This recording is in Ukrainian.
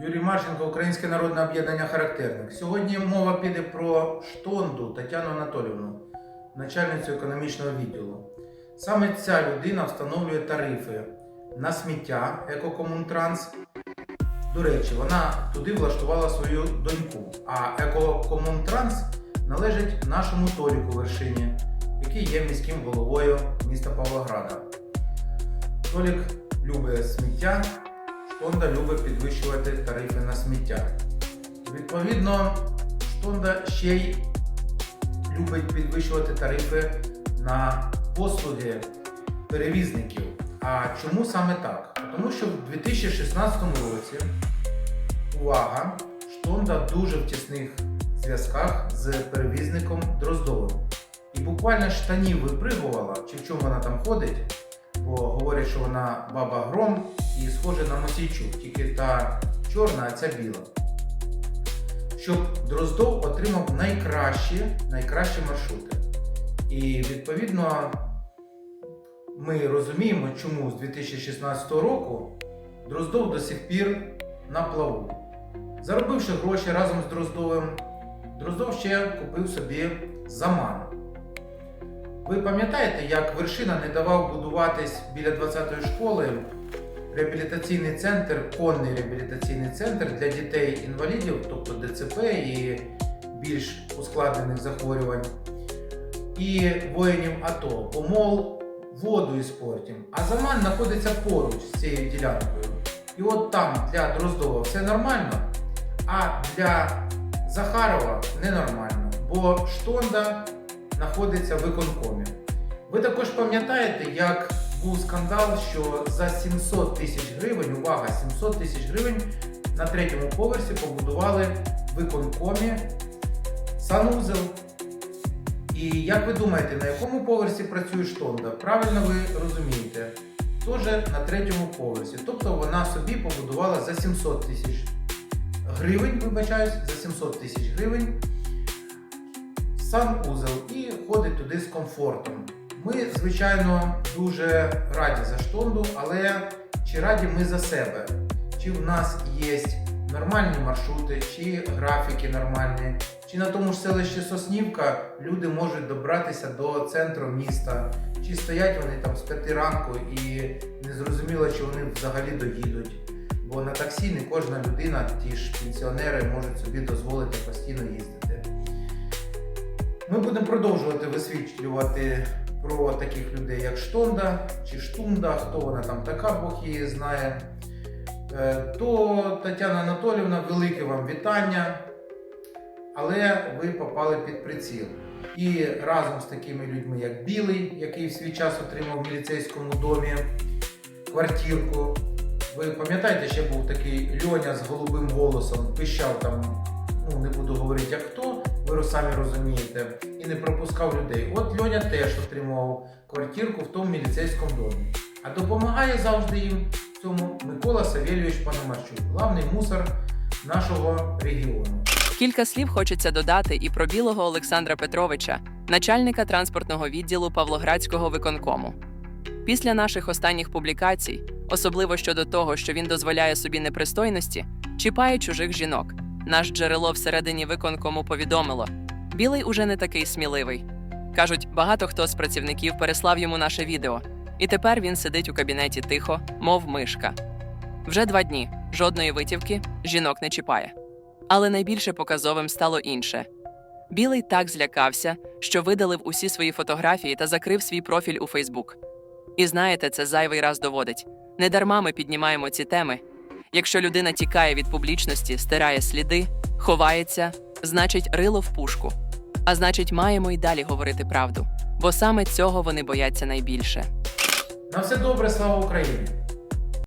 Юрій Марченко, Українське народне об'єднання характерник. Сьогодні мова піде про штонду Тетяну Анатолівну, начальницю економічного відділу. Саме ця людина встановлює тарифи на сміття Екокомунтранс. До речі, вона туди влаштувала свою доньку. А Екокомунтранс належить нашому Толіку Вершині, який є міським головою міста Павлограда. Толік любить сміття, Штонда любить підвищувати тарифи на сміття. Відповідно, Штонда ще й любить підвищувати тарифи на послуги перевізників. А чому саме так? Тому що в 2016 році, увага, Штонда дуже в тісних зв'язках з перевізником Дроздовим. І буквально штанів випригувала, чи в чому вона там ходить, бо говорять, що вона баба гром і схожа на Мосійчук, тільки та чорна, а ця біла. Щоб Дроздов отримав найкращі, найкращі маршрути. І відповідно ми розуміємо, чому з 2016 року Дроздов до сих пір на плаву. Заробивши гроші разом з Дроздовим, Дроздов ще купив собі заман. Ви пам'ятаєте, як вершина не давав будуватись біля 20-ї школи реабілітаційний центр, конний реабілітаційний центр для дітей-інвалідів, тобто ДЦП і більш ускладнених захворювань, і воїнів АТО, помол, воду із спортів. А Заман знаходиться поруч з цією ділянкою. І от там для Дроздова все нормально, а для Захарова ненормально, бо Штонда знаходиться в виконкомі. Ви також пам'ятаєте, як був скандал, що за 700 тисяч гривень, увага, 700 тисяч гривень на третьому поверсі побудували виконкомі санузел. І як ви думаєте, на якому поверсі працює штонда? Правильно ви розумієте, теж на третьому поверсі. Тобто вона собі побудувала за 700 тисяч гривень, вибачаюсь, за 700 тисяч гривень санузел і ходить туди з комфортом. Ми, звичайно, дуже раді за штонду, але чи раді ми за себе? Чи в нас є нормальні маршрути, чи графіки нормальні, чи на тому ж селищі Соснівка люди можуть добратися до центру міста, чи стоять вони там з п'яти ранку і не зрозуміло, чи вони взагалі доїдуть. Бо на таксі не кожна людина, ті ж пенсіонери, можуть собі дозволити постійно їздити. Ми будемо продовжувати висвітлювати про таких людей, як Штонда чи Штунда, хто вона там така, Бог її знає. Е, То Тетяна Анатолівна, велике вам вітання, але ви попали під приціл. І разом з такими людьми, як Білий, який в свій час отримав в міліцейському домі квартирку. Ви пам'ятаєте, ще був такий Льоня з голубим голосом, пищав там, ну не буду говорити як хто, ви самі розумієте, і не пропускав людей. От Льоня теж отримував квартирку в тому міліцейському домі. А допомагає завжди їм в цьому Микола Савельович Пономарчук, главний мусор нашого регіону. Кілька слів хочеться додати і про білого Олександра Петровича, начальника транспортного відділу Павлоградського виконкому. Після наших останніх публікацій, особливо щодо того, що він дозволяє собі непристойності, чіпає чужих жінок. Наш джерело всередині виконкому повідомило: білий уже не такий сміливий. Кажуть, багато хто з працівників переслав йому наше відео, і тепер він сидить у кабінеті тихо, мов мишка. Вже два дні жодної витівки жінок не чіпає. Але найбільше показовим стало інше. Білий так злякався, що видалив усі свої фотографії та закрив свій профіль у Фейсбук. І знаєте, це зайвий раз доводить. Недарма ми піднімаємо ці теми. Якщо людина тікає від публічності, стирає сліди, ховається, значить, рило в пушку. А значить, маємо й далі говорити правду, бо саме цього вони бояться найбільше. На все добре, слава Україні!